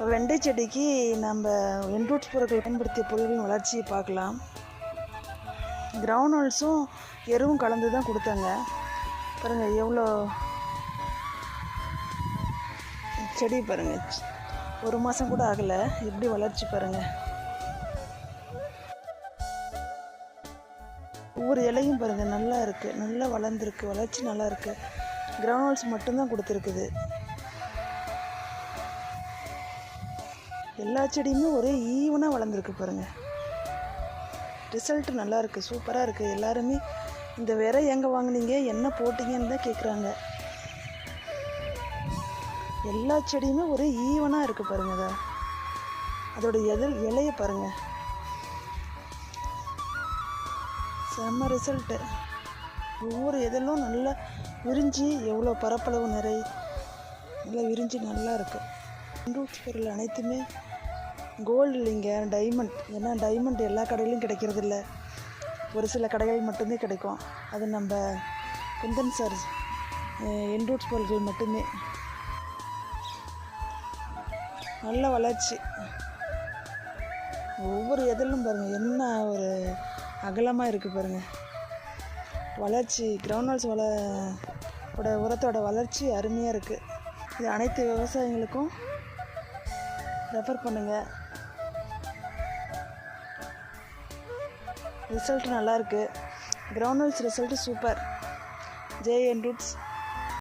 இப்போ வெண்டை செடிக்கு நம்ம என்ரூட்ஸ் பொருட்கள் பயன்படுத்திய பொருள்களின் வளர்ச்சியை பார்க்கலாம். கிரவுண்ட்ஸும் எருவும் கலந்து தான் கொடுத்தாங்க. பாருங்கள் எவ்வளோ செடி பாருங்கள் ஒரு மாதம் கூட ஆகலை. எப்படி வளர்ச்சி பாருங்கள் ஒவ்வொரு இலையும் பாருங்கள் நல்லா இருக்குது நல்லா வளர்ந்துருக்கு. வளர்ச்சி நல்லா இருக்குது கிரவுண்ட்ஸ் மட்டும்தான் கொடுத்துருக்குது. எல்லா செடியுமே ஒரே ஈவனாக வளர்ந்துருக்கு பாருங்கள் ரிசல்ட் நல்லா இருக்குது சூப்பராக இருக்குது எல்லாருமே இந்த விரை எங்கே வாங்குனீங்க என்ன போட்டீங்கன்னு தான் கேட்குறாங்க எல்லா செடியுமே ஒரே ஈவனாக இருக்குது பாருங்க அதை அதோட எதில் இலையை பாருங்க. செம்ம ரிசல்ட்டு ஒவ்வொரு இதழும் நல்லா விரிஞ்சு எவ்வளோ பரப்பளவு நிறை நல்லா விரிஞ்சு நல்லா இருக்குது பொருள் அனைத்துமே கோல்டு இல்லைங்க டைமண்ட் ஏன்னா டைமண்ட் எல்லா கடையிலும் கிடைக்கிறது இல்லை ஒரு சில கடைகள் மட்டுமே கிடைக்கும். அது நம்ம குந்தன் சார் என்ரூட்ஸ் பொருட்கள் மட்டுமே. நல்ல வளர்ச்சி. ஒவ்வொரு எதிலும் பாருங்கள் என்ன ஒரு அகலமாக இருக்குது பாருங்கள் வளர்ச்சி கிரவுண்ட்ஸ் வள ஓட உரத்தோட வளர்ச்சி அருமையாக இருக்குது இது அனைத்து விவசாயிகளுக்கும் ரெஃபர் பண்ணுங்கள் ரிசல்ட் நல்லாயிருக்கு grounds result super JN roots